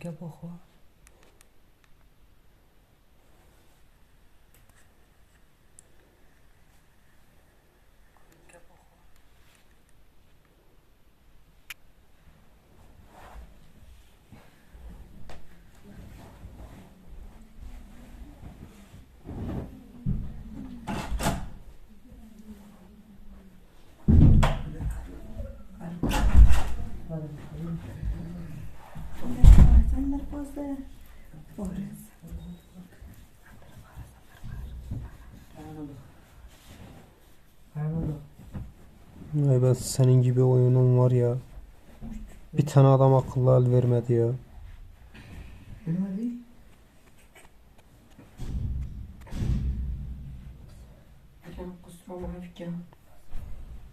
Gel bak var. Sen fazla. Orası. Ay ben senin gibi oyunum var ya. Bir tane adam akıllı el vermedi ya.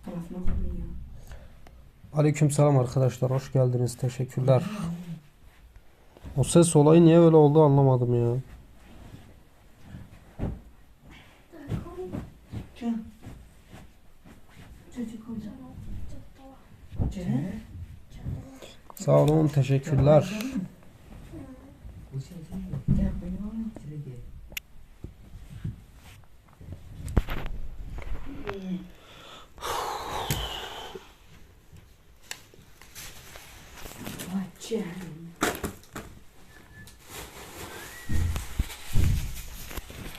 Tarafına koyuyor. Aleykümselam arkadaşlar hoş geldiniz teşekkürler. O ses olayı niye böyle oldu anlamadım ya. Sağ olun teşekkürler.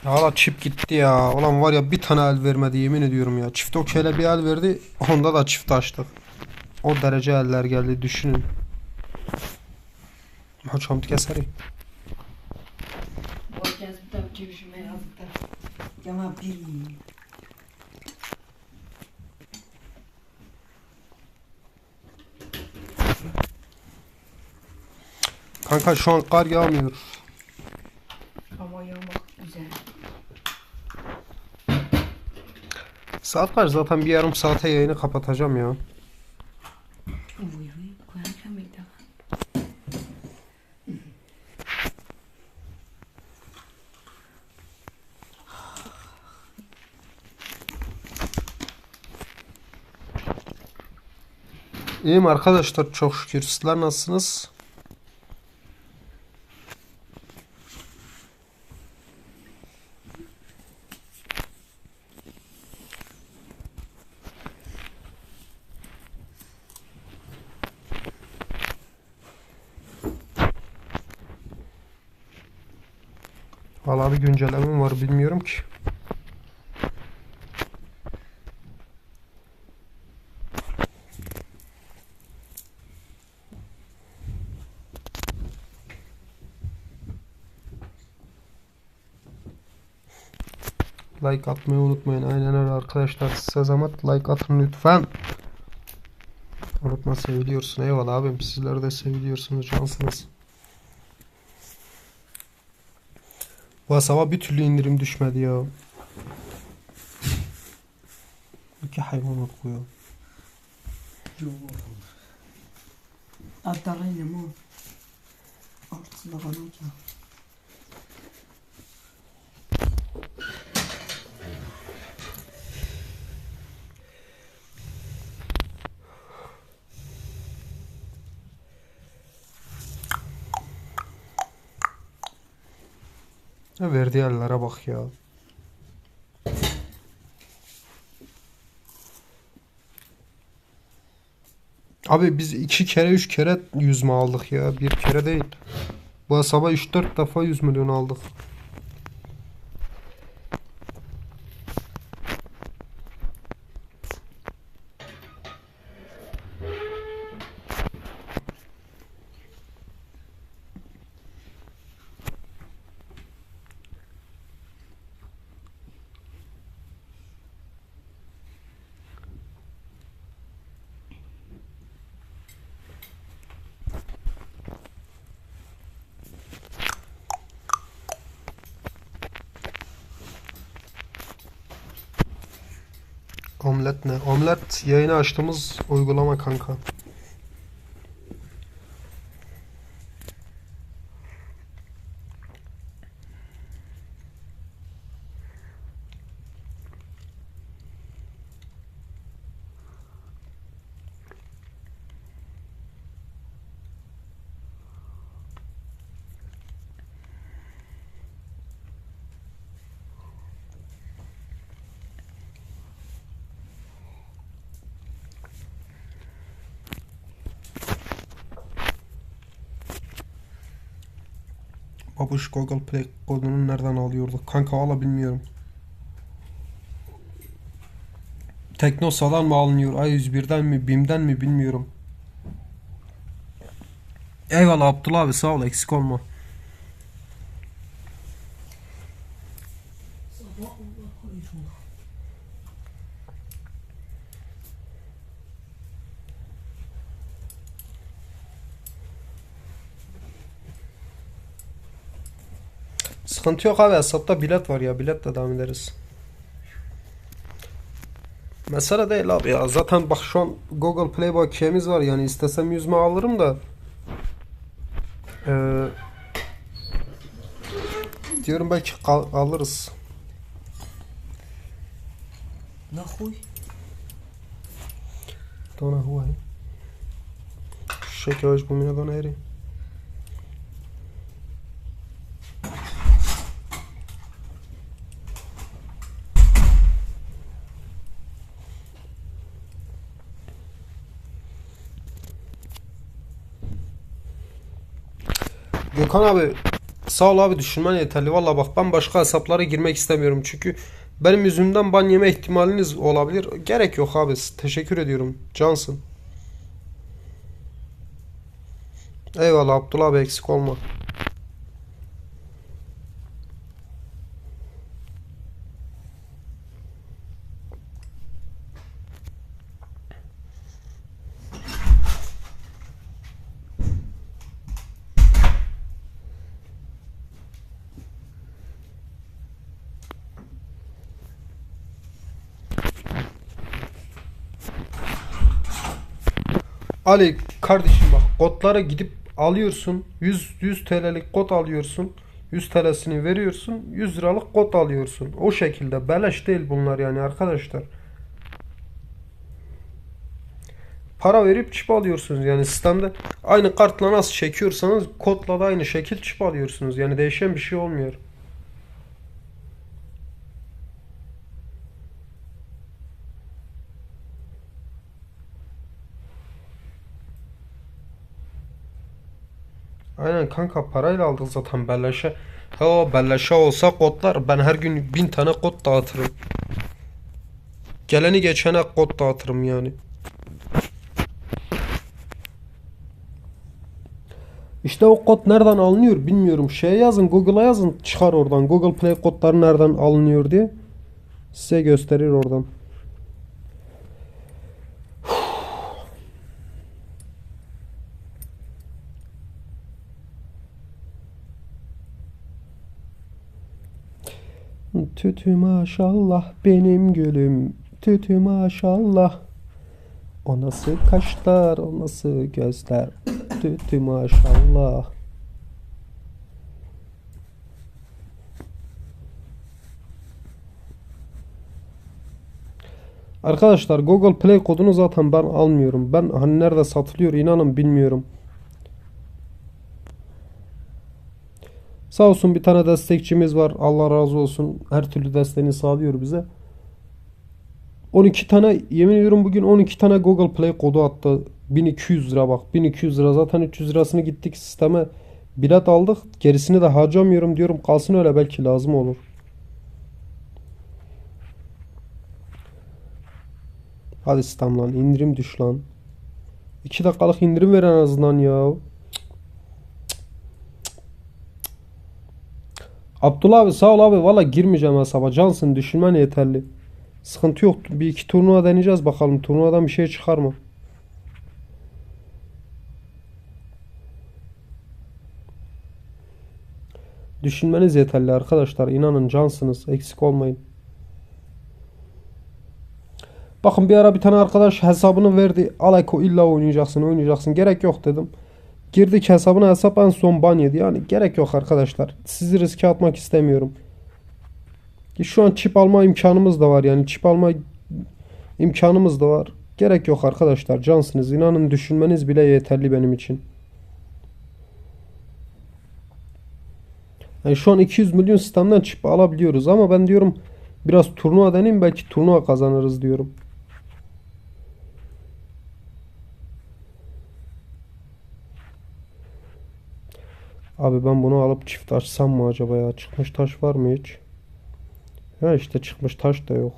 Valla çip gitti ya. Ulan var ya bir tane el vermedi yemin ediyorum ya. Çift okey'le bir el verdi. Onda da çift açtık. O derece eller geldi düşünün. Hocam keseri. Bakacağız bir daha çevişime yazdık da. Yama bir. Kanka şu an kar yağmıyor. Ama yağmak güzel. Saat kaç zaten bir yarım saate yayını kapatacağım ya. Uy uy. Koyarken bir daha. İyiyim arkadaşlar çok şükür. Sizler nasılsınız? Vallahi bir güncellemem var bilmiyorum ki. Like atmayı unutmayın. Aynen öyle arkadaşlar. Size zahmet like atın lütfen. Unutma seviliyorsun. Eyvallah abim. Sizler de seviliyorsunuz. Cansınız. Hesaba bir türlü indirim düşmedi ya. İki hayvan koyuyor. Addalayla mı? Ortasında bana Ya verdiği ellere bak ya. Abi biz iki kere üç kere yüzme aldık ya. Bir kere değil. Bu hesaba 3-4 defa 100 milyon aldık. Omlet ne? Omlet yayını açtığımız uygulama kanka. Babuş Google Play kodunu nereden alıyorduk? Kanka valla bilmiyorum. Teknosa'dan mı alınıyor? A101'den mi? BİM'den mi bilmiyorum. Eyvallah Abdullah abi sağ ol eksik olma. Sıkıntı yok abi hesapta bilet var ya biletle devam ederiz. Mesela değil abi ya zaten bak şu an Google Play bakiyemiz var yani istesem yüzme alırım da ee, diyorum belki alırız. Nahuy. Dona huay. Şeker hoş bu mina dona. Gökhan abi sağ ol abi düşünmen yeterli. Valla bak ben başka hesaplara girmek istemiyorum. Çünkü benim yüzümden ban yeme ihtimaliniz olabilir. Gerek yok abi. Teşekkür ediyorum. Cansın. Eyvallah Abdullah abi eksik olma. Ali kardeşim bak kodları gidip alıyorsun. 100 100 TL'lik kod alıyorsun. 100 TL'sini veriyorsun. 100 liralık kod alıyorsun. O şekilde beleş değil bunlar yani arkadaşlar. Para verip çip alıyorsunuz yani sistemde aynı kartla nasıl çekiyorsanız kodla da aynı şekil çip alıyorsunuz. Yani değişen bir şey olmuyor. Aynen kanka parayla aldık zaten belleşe. Ha o belleşe olsa kodlar ben her gün bin tane kod dağıtırım. Geleni geçene kod dağıtırım yani. İşte o kod nereden alınıyor bilmiyorum. Şeye yazın Google'a yazın çıkar oradan. Google Play kodları nereden alınıyor diye. Size gösterir oradan. Tütü maşallah benim gülüm. Tütü maşallah. O nasıl kaşlar, o nasıl gözler. Tütü maşallah. Arkadaşlar Google Play kodunu zaten ben almıyorum. Ben hani nerede satılıyor inanın bilmiyorum. Sağ olsun bir tane destekçimiz var. Allah razı olsun. Her türlü desteğini sağlıyor bize. 12 tane yemin ediyorum bugün 12 tane Google Play kodu attı. 1200 lira bak. 1200 lira zaten 300 lirasını gittik sisteme bilet aldık. Gerisini de harcamıyorum diyorum. Kalsın öyle belki lazım olur. Hadi sistem lan indirim düş lan. 2 dakikalık indirim ver en azından ya. Abdullah abi sağ ol abi valla girmeyeceğim hesaba cansın düşünmen yeterli. Sıkıntı yok bir iki turnuva deneyeceğiz bakalım turnuvadan bir şey çıkar mı? Düşünmeniz yeterli arkadaşlar inanın cansınız eksik olmayın. Bakın bir ara bir tane arkadaş hesabını verdi. Aleko illa oynayacaksın oynayacaksın gerek yok dedim. Girdik hesabına hesap en son ban yedi. Yani gerek yok arkadaşlar. Sizi riske atmak istemiyorum. Şu an çip alma imkanımız da var. Yani çip alma imkanımız da var. Gerek yok arkadaşlar. Cansınız. İnanın düşünmeniz bile yeterli benim için. Yani şu an 200 milyon sistemden çip alabiliyoruz ama ben diyorum biraz turnuva deneyim belki turnuva kazanırız diyorum. Abi ben bunu alıp çift açsam mı acaba ya? Çıkmış taş var mı hiç? Ya işte çıkmış taş da yok.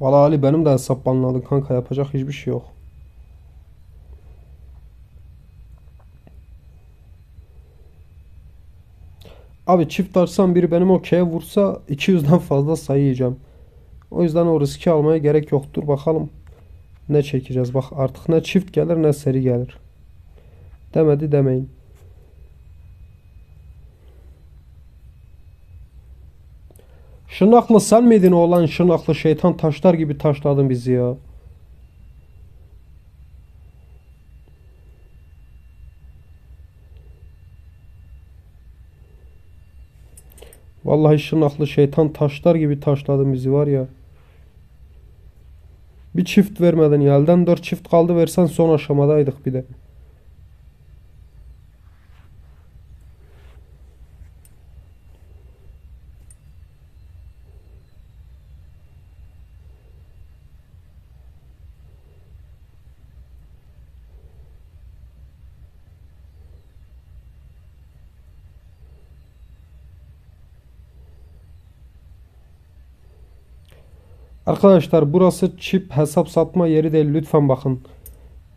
Valla Ali benim de hesap banladı kanka yapacak hiçbir şey yok. Abi çift açsam biri benim okey'e vursa 200'den fazla yiyeceğim. O yüzden o riski almaya gerek yoktur. Bakalım ne çekeceğiz. Bak artık ne çift gelir ne seri gelir. Demedi demeyin. Şırnaklı sen miydin oğlan Şırnaklı şeytan taşlar gibi taşladın bizi ya. Vallahi Şırnaklı şeytan taşlar gibi taşladın bizi var ya. Bir çift vermedin ya. Elden dört çift kaldı versen son aşamadaydık bir de. Arkadaşlar burası çip hesap satma yeri değil lütfen bakın.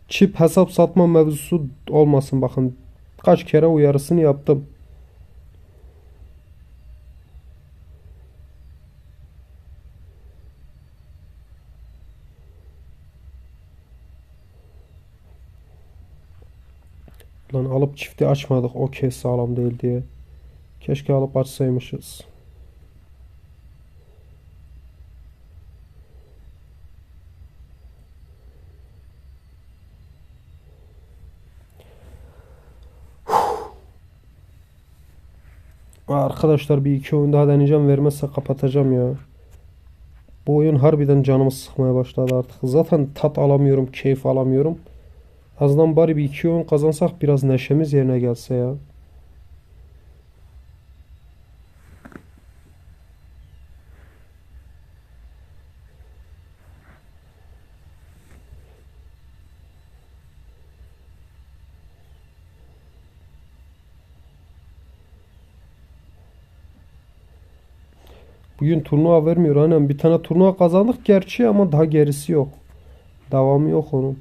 Çip hesap satma mevzusu olmasın bakın. Kaç kere uyarısını yaptım. Lan alıp çifti açmadık. Okey sağlam değil diye. Keşke alıp açsaymışız. Arkadaşlar bir iki oyun daha deneyeceğim. Vermezse kapatacağım ya. Bu oyun harbiden canımı sıkmaya başladı artık. Zaten tat alamıyorum, keyif alamıyorum. Azından bari bir iki oyun kazansak biraz neşemiz yerine gelse ya. Bugün turnuva vermiyor. Aynen bir tane turnuva kazandık gerçi ama daha gerisi yok. Devamı yok onun.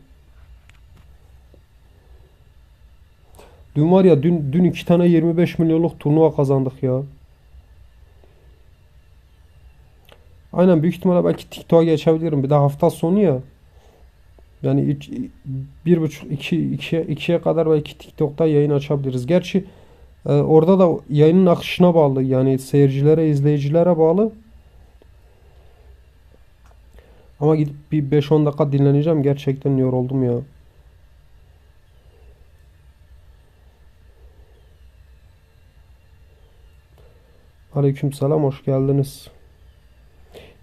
Dün var ya dün dün iki tane 25 milyonluk turnuva kazandık ya. Aynen büyük ihtimalle belki TikTok'a geçebilirim. Bir de hafta sonu ya. Yani üç- bir buçuk iki ikiye, ikiye kadar belki TikTok'ta yayın açabiliriz. Gerçi e, orada da yayının akışına bağlı. Yani seyircilere, izleyicilere bağlı. Ama gidip bir 5-10 dakika dinleneceğim. Gerçekten yoruldum ya. Aleykümselam, hoş geldiniz.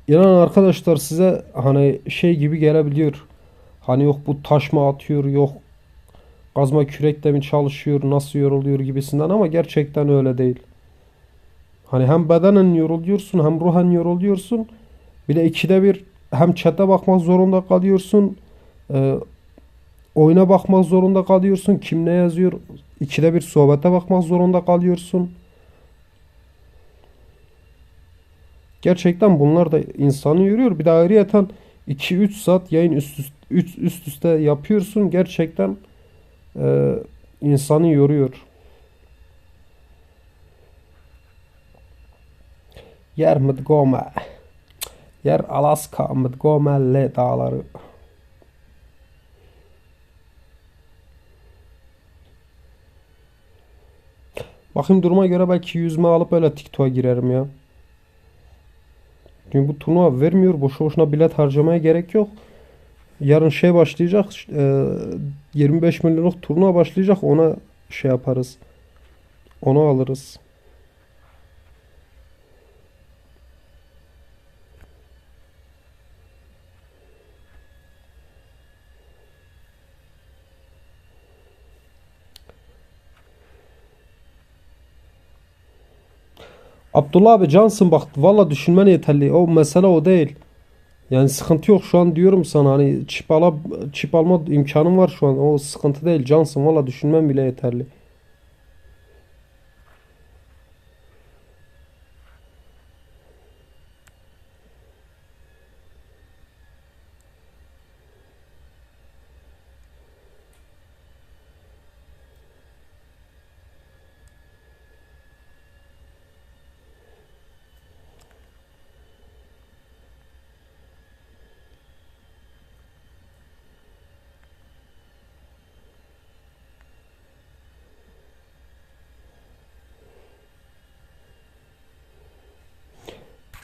İnanın arkadaşlar size hani şey gibi gelebiliyor. Hani yok bu taş mı atıyor, yok kazma kürekle mi çalışıyor, nasıl yoruluyor gibisinden ama gerçekten öyle değil. Hani hem bedenen yoruluyorsun hem ruhen yoruluyorsun. Bir de ikide bir hem chat'e bakmak zorunda kalıyorsun. e, oyuna bakmak zorunda kalıyorsun. Kim ne yazıyor? İkide bir sohbete bakmak zorunda kalıyorsun. Gerçekten bunlar da insanı yoruyor. Bir de ayrıyeten 2-3 saat yayın üst üst, üst üste yapıyorsun. Gerçekten e, insanı yoruyor. Yer Montgomery. Yer Alaska Montgomery dağları. Bakayım duruma göre belki yüzme alıp öyle TikTok'a girerim ya. Çünkü bu turnuva vermiyor. Boşu boşuna bilet harcamaya gerek yok. Yarın şey başlayacak. e, 25 milyonluk turnuva başlayacak. Ona şey yaparız. Onu alırız. Abdullah abi cansın bak valla düşünmen yeterli. O mesele o değil. Yani sıkıntı yok şu an diyorum sana hani çip, ala, çip alma imkanım var şu an. O sıkıntı değil cansın valla düşünmen bile yeterli.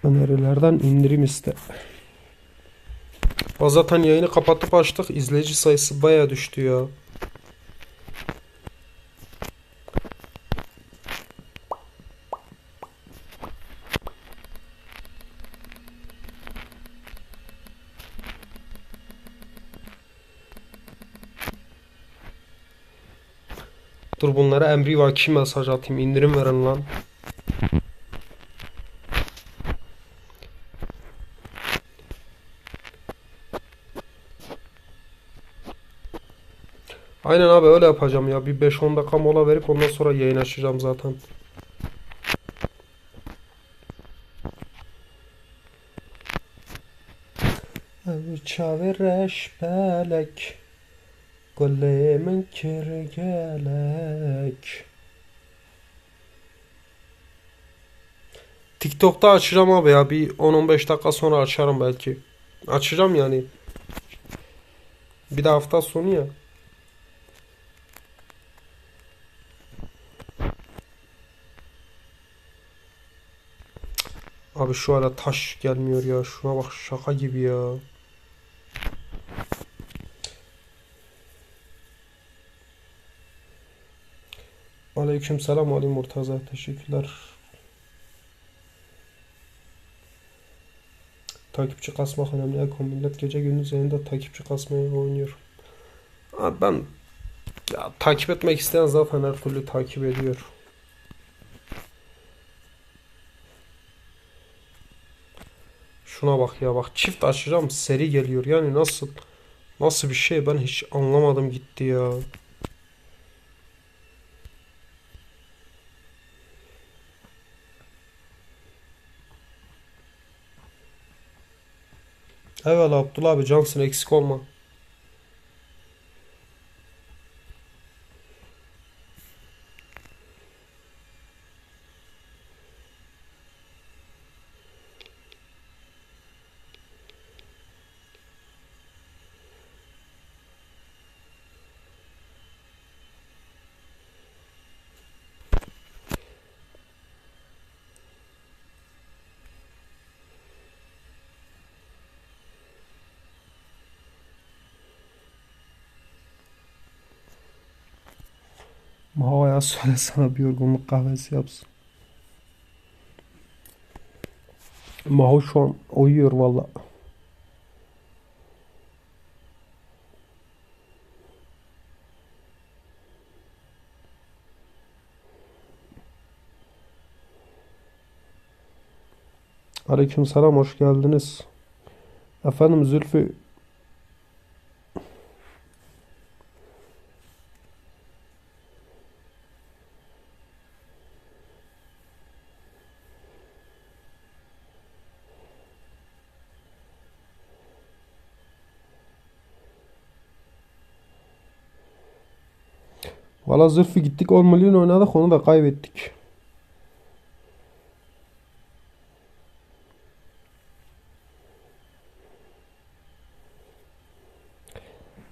Önerilerden indirim iste. O zaten yayını kapatıp açtık. İzleyici sayısı baya düştü ya. Dur bunlara emri vaki mesaj atayım. indirim verin lan. Aynen abi öyle yapacağım ya. Bir 5-10 dakika mola verip ondan sonra yayın açacağım zaten. Çavireş belek Gollemin kirgelek TikTok'ta açacağım abi ya. Bir 10-15 dakika sonra açarım belki. Açacağım yani. Bir de hafta sonu ya. Abi şu ara taş gelmiyor ya. Şuna bak şaka gibi ya. Aleyküm selam Ali Murtaza. Teşekkürler. Takipçi kasmak önemli. Eko millet gece gündüz yayında takipçi kasmayı oynuyor. Abi ben ya, takip etmek isteyen zaten her türlü takip ediyor. Şuna bak ya bak çift açacağım seri geliyor yani nasıl nasıl bir şey ben hiç anlamadım gitti ya. Eyvallah Abdullah abi cansın eksik olma. Maho'ya söyle sana bir yorgunluk kahvesi yapsın. Maho şu an uyuyor valla. Aleyküm selam hoş geldiniz. Efendim Zülfü Valla Zülfü gittik 10 milyon oynadık onu da kaybettik.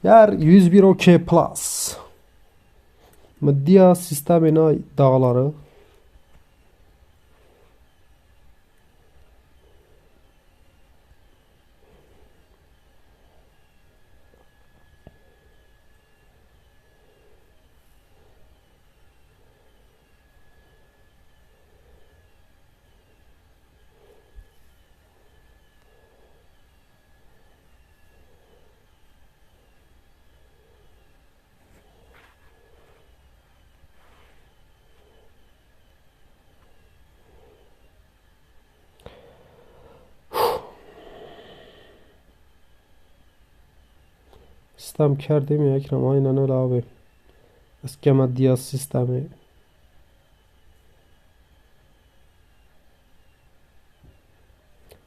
Yer 101 OK Plus. Medya sistemine dağları. Sistem kar değil mi Ekrem? Aynen öyle abi. Eskeme Diaz sistemi.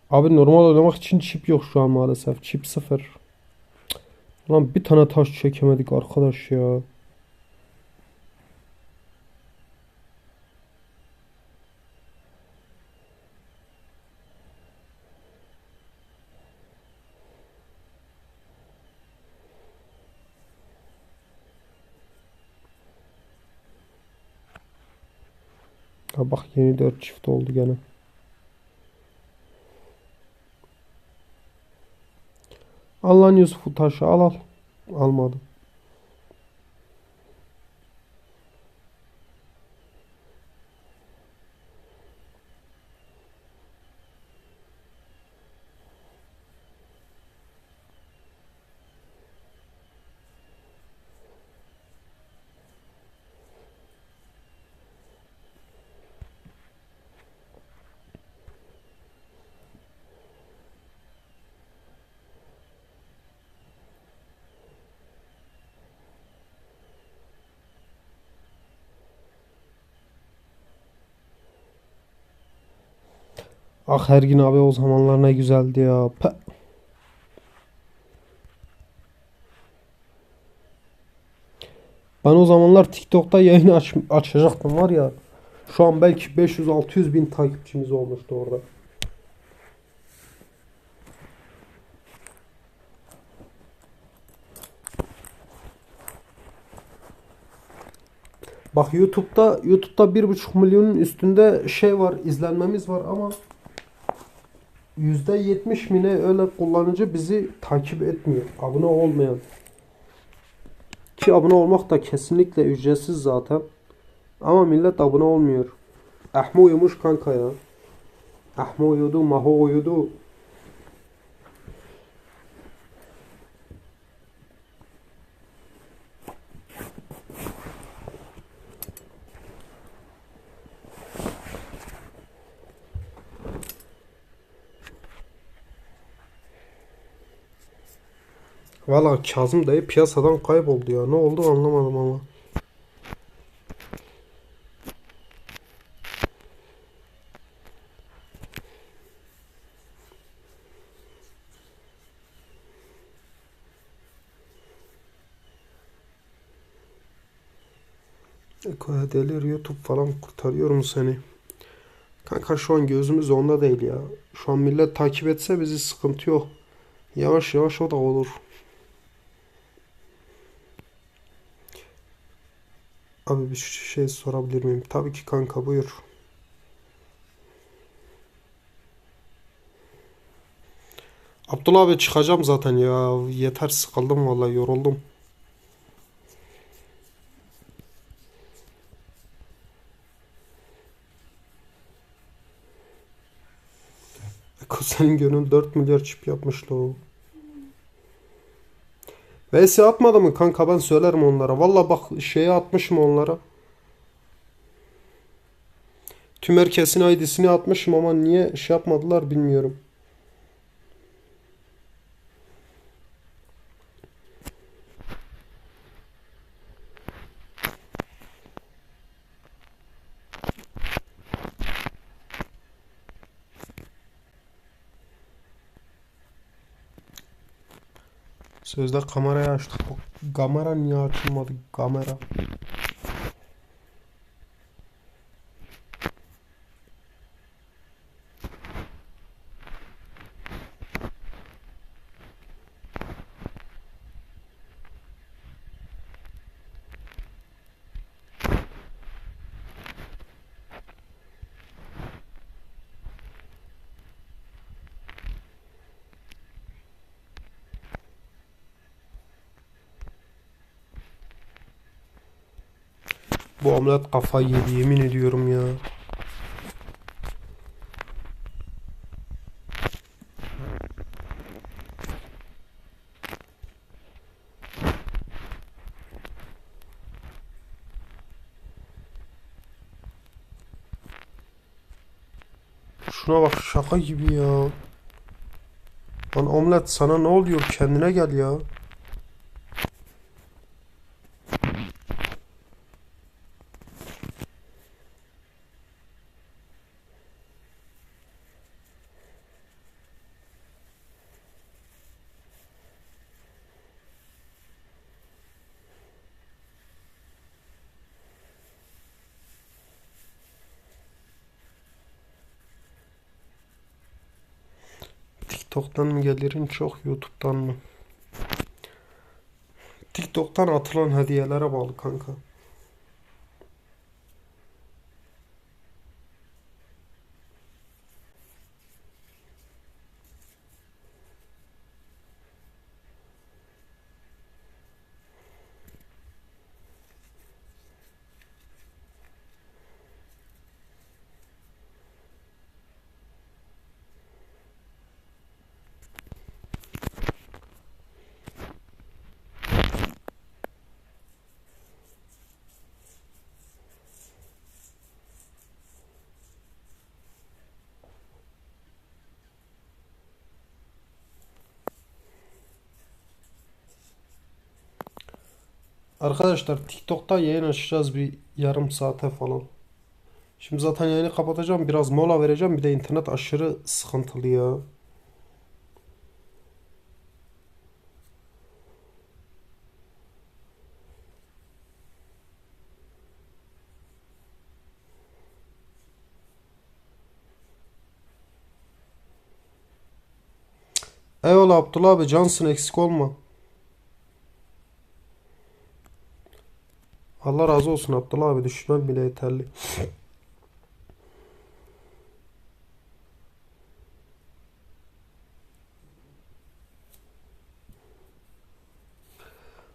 Abi normal oynamak için çip yok şu an maalesef. Çip sıfır. Lan bir tane taş çekemedik arkadaş ya. Ha bak yeni 4 çift oldu gene. Al lan Yusuf'u taşı al al. Almadım. Ah Ergin abi o zamanlar ne güzeldi ya. Pe- Ben o zamanlar TikTok'ta yayın aç açacaktım var ya. Şu an belki 500-600 bin takipçimiz olmuştu orada. Bak YouTube'da YouTube'da 1,5 milyonun üstünde şey var, izlenmemiz var ama %70 mi ne öyle kullanıcı bizi takip etmiyor. Abone olmayan. Ki abone olmak da kesinlikle ücretsiz zaten. Ama millet abone olmuyor. Ahmo uyumuş kanka ya. Ahmo uyudu, Maho uyudu. Valla Kazım dayı piyasadan kayboldu ya. Ne oldu anlamadım ama. Hediyeler YouTube falan kurtarıyor mu seni? Kanka şu an gözümüz onda değil ya. Şu an millet takip etse bizi sıkıntı yok. Yavaş yavaş o da olur. Abi bir şey sorabilir miyim? Tabii ki kanka buyur. Abdullah abi çıkacağım zaten ya. Yeter sıkıldım vallahi yoruldum. Eko senin gönül 4 milyar çip yapmıştı o. VS atmadı mı kanka ben söylerim onlara. Valla bak şeye atmışım onlara. Tüm herkesin ID'sini atmışım ama niye şey yapmadılar bilmiyorum. Sözde kamerayı açtık. Kamera niye açılmadı? Kamera. Bu omlet kafayı yedi yemin ediyorum ya. Şuna bak şaka gibi ya. Lan omlet sana ne oluyor kendine gel ya. TikTok'tan mı gelirin çok YouTube'dan mı? TikTok'tan atılan hediyelere bağlı kanka. Arkadaşlar TikTok'ta yayın açacağız bir yarım saate falan. Şimdi zaten yayını kapatacağım. Biraz mola vereceğim. Bir de internet aşırı sıkıntılı ya. Eyvallah Abdullah abi cansın eksik olma. Allah razı olsun Abdullah abi düşünmem bile yeterli.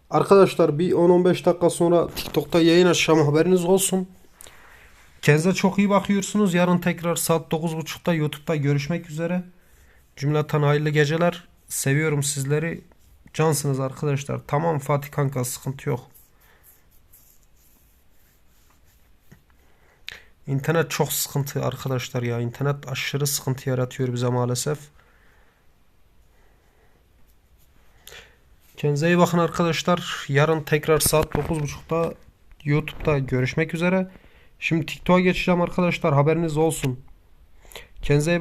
Arkadaşlar bir 10-15 dakika sonra TikTok'ta yayın açacağım haberiniz olsun. Kendinize çok iyi bakıyorsunuz. Yarın tekrar saat 9.30'da YouTube'da görüşmek üzere. Cümleten hayırlı geceler. Seviyorum sizleri. Cansınız arkadaşlar. Tamam Fatih kanka sıkıntı yok. İnternet çok sıkıntı arkadaşlar ya. İnternet aşırı sıkıntı yaratıyor bize maalesef. Kendinize iyi bakın arkadaşlar. Yarın tekrar saat 9.30'da YouTube'da görüşmek üzere. Şimdi TikTok'a geçeceğim arkadaşlar. Haberiniz olsun. Kendinize iyi bakın.